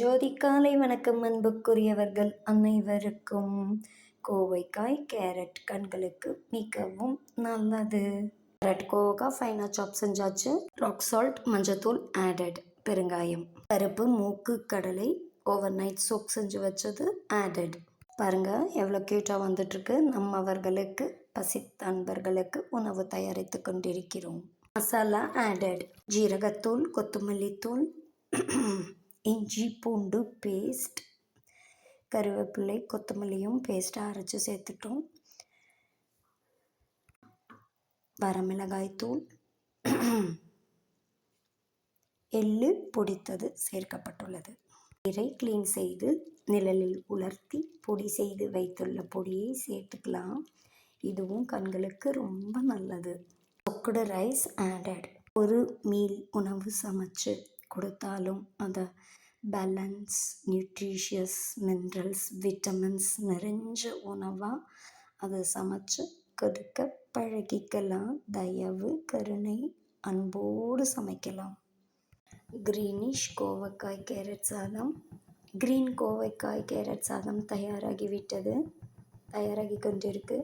ஜோதி காலை வணக்கம் அன்புக்குரியவர்கள் அனைவருக்கும். கோவைக்காய் கேரட் கண்களுக்கு மிகவும் நல்லது. கேரட் கோவக்காய் ஃபைனாக சாப் செஞ்சாச்சு. ராக் சால்ட் மஞ்சத்தூள் ஆடட் பெருங்காயம் பருப்பு மூக்கு கடலை ஓவர் நைட் சோக் செஞ்சு வச்சது ஆடட் பாருங்கள் எவ்வளோ க்யூட்டாக வந்துட்டுருக்கு. நம்மவர்களுக்கு பசித்த அன்பர்களுக்கு உணவு தயாரித்து கொண்டிருக்கிறோம். மசாலா ஆடட் ஜீரகத்தூள் கொத்தமல்லித்தூள் இஞ்சி பூண்டு பேஸ்ட் கருவேப்பிலை கொத்தமல்லியும் பேஸ்ட்டாக அரைச்சி சேர்த்துட்டோம். வரமிளகாய் தூள். எள்ளு பொடித்தது சேர்க்கப்பட்டுள்ளது. நீரை க்ளீன் செய்து நிழலில் உலர்த்தி பொடி செய்து வைத்துள்ள பொடியை சேர்த்துக்கலாம். இதுவும் கண்களுக்கு ரொம்ப நல்லது. சொக்குடு ரைஸ் ஆடட் ஒரு மீல் உணவு சமைச்சு கொடுத்தாலும் அந்த பேலன்ஸ் நியூட்ரிஷியஸ் மினரல்ஸ் விட்டமின்ஸ் நிறைஞ்ச உணவாக அதை சமைச்சு கொடுக்க பழகிக்கலாம். தயவு கருணை அன்போடு சமைக்கலாம். க்ரீனிஷ் கோவக்காய் கேரட் சாதம். க்ரீன் கோவைக்காய் கேரட் சாதம் தயாராகிவிட்டது. தயாராகி கொண்டிருக்கு.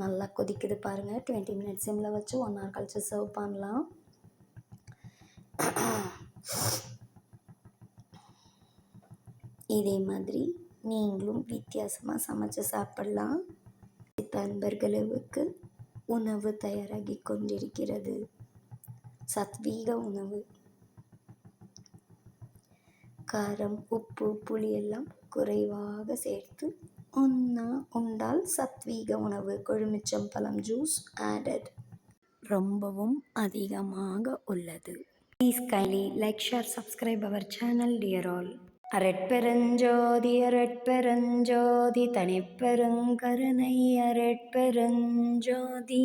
நல்லா கொதிக்குது பாருங்கள் டுவெண்ட்டி மினிட்ஸ் சிம்மில் வச்சு ஒன் ஹவர் கழிச்சு சர்வ் பண்ணலாம். இதே மாதிரி நீங்களும் வித்தியாசமாக சமைச்சு சாப்பிட்லாம். அன்பர்களவுக்கு உணவு தயாராகி கொண்டிருக்கிறது. சத்வீக உணவு. காரம் உப்பு புளி எல்லாம் குறைவாக சேர்த்து ஒன்றா உண்டால் சத்வீக உணவு. கொழுமிச்சம்பழம் ஜூஸ் ஆடட் ரொம்பவும் அதிகமாக உள்ளது. ப்ளீஸ் கைலி லைக் ஷேர் சப்ஸ்கிரைப் அவர் சேனல் டியர் ஆல் அரட்பெருஞ்சோதி அரட்பெருஞ்சோதி தனிப்பெருங்கருணை அரட்பெருஞ்சோதி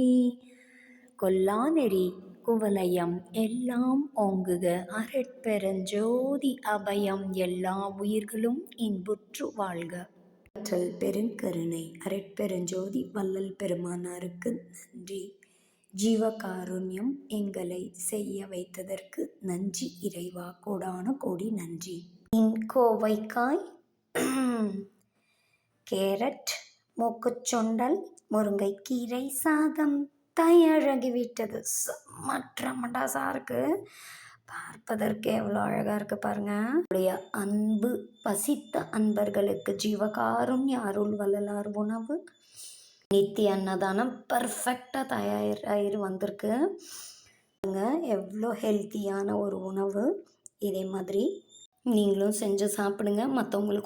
கொல்லாநெறி குவலயம் எல்லாம் ஓங்குக அரட்பெருஞ்சோதி அபயம் எல்லா உயிர்களும் இன்புற்று வாழ்க ஆற்றல் பெருங்கருணை அரட்பெருஞ்சோதி வள்ளல் பெருமானாருக்கு நன்றி ஜீவகாருண்யம் எங்களை செய்ய வைத்ததற்கு நன்றி இறைவா. கோடான கோடி நன்றி. இன்கோவைக்காய் கேரட் மூக்குச்சுண்டல் முருங்கைக்கீரை சாதம். தயாராகிவிட்டது மற்ற மண்டாசாக இருக்குது பார்ப்பதற்கு எவ்வளோ அழகாக இருக்குது பாருங்கள் உடைய அன்பு பசித்த அன்பர்களுக்கு ஜீவகாருண்ய அருள் வள்ளலார் உணவு. நித்திய அன்னதானம் பர்ஃபெக்டாக தயாராகி வந்திருக்கு. எவ்வளோ ஹெல்த்தியான ஒரு உணவு. இதே மாதிரி நீங்களும் செஞ்சு சாப்பிடுங்க. மற்றவங்களுக்கு